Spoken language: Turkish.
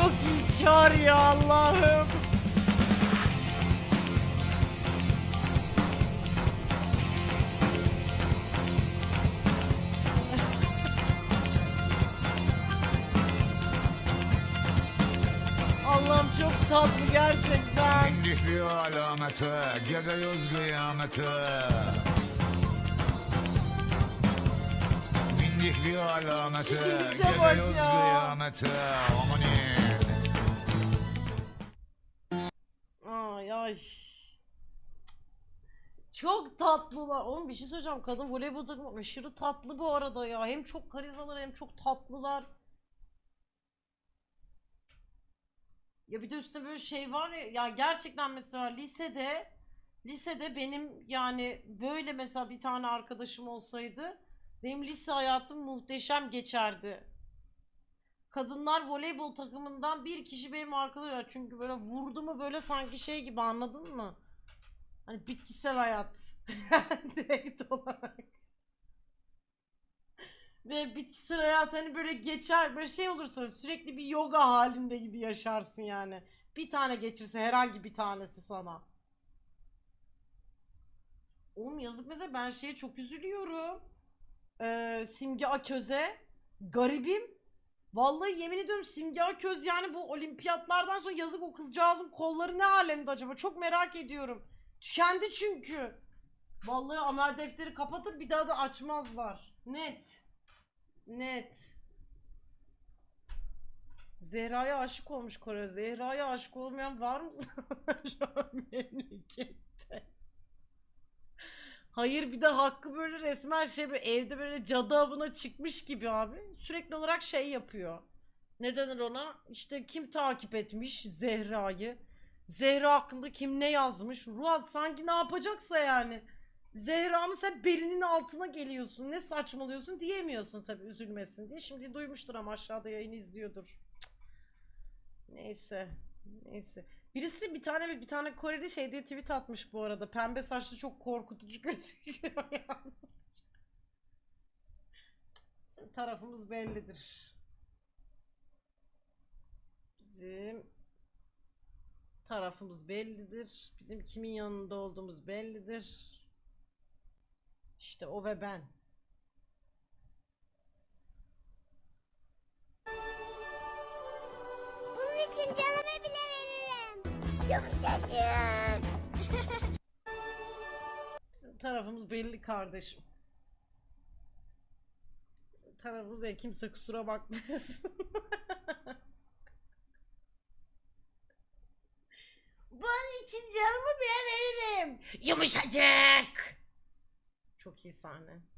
çok iyi çağır ya Allah'ım. Allah'ım çok tatlı gerçekten. Bir alamete, gidiyoruz kıyamete. Bir alamete, İşte bak gidiyoruz ya. kıyamete. Amanin. Ay. Çok tatlılar. Oğlum bir şey söyleyeceğim. Kadın voleybol takımı aşırı tatlı bu arada ya. Hem çok karizmalar hem çok tatlılar. Ya bir de üstüne böyle şey var ya, ya gerçekten mesela lisede lisede benim yani böyle mesela bir tane arkadaşım olsaydı benim lise hayatım muhteşem geçerdi. Kadınlar voleybol takımından bir kişi benim arkadaşım. Çünkü böyle vurdu mu böyle sanki şey gibi anladın mı? Hani bitkisel hayat. Direkt olarak. Ve bitkisel hayat hani böyle geçer böyle şey olursa sürekli bir yoga halinde gibi yaşarsın yani. Bir tane geçirse herhangi bir tanesi sana. Oğlum yazık mesela ben şeye çok üzülüyorum. Ee, Simge Aköz'e. Garibim. Vallahi yemin ediyorum Simge Aköz yani bu olimpiyatlardan sonra yazık o kızcağızın kolları ne alemde acaba? Çok merak ediyorum. Tükendi çünkü. Vallahi amel defteri kapatır bir daha da açmazlar. Net. Net. Zehra'ya aşık olmuş Kore. Zehra'ya aşık olmayan var mı şu an memlekette? Hayır bir de Hakkı böyle resmen şey böyle evde böyle cadı avına çıkmış gibi abi. Sürekli olarak şey yapıyor. Ne denir ona? İşte kim takip etmiş Zehra'yı? Zehra hakkında kim ne yazmış? Ruat sanki ne yapacaksa yani. Zehra'nın sen belinin altına geliyorsun. Ne saçmalıyorsun diyemiyorsun tabii üzülmesin diye. Şimdi duymuştur ama aşağıda yayını izliyordur. Cık. Neyse. Neyse. Birisi bir tane bir tane Koreli şey diye tweet atmış bu arada. Pembe saçlı çok korkutucu gözüküyor. Bizim tarafımız bellidir. Bizim tarafımız bellidir. Bizim kimin yanında olduğumuz bellidir. İşte o ve ben. Bunun için veririm. Yumuşacık. Bizim tarafımız belli kardeşim. Bizim tarafımız ya kimse kusura bakmasın. Bunun için canımı bile veririm. Yumuşacık. Çok iyi sahne.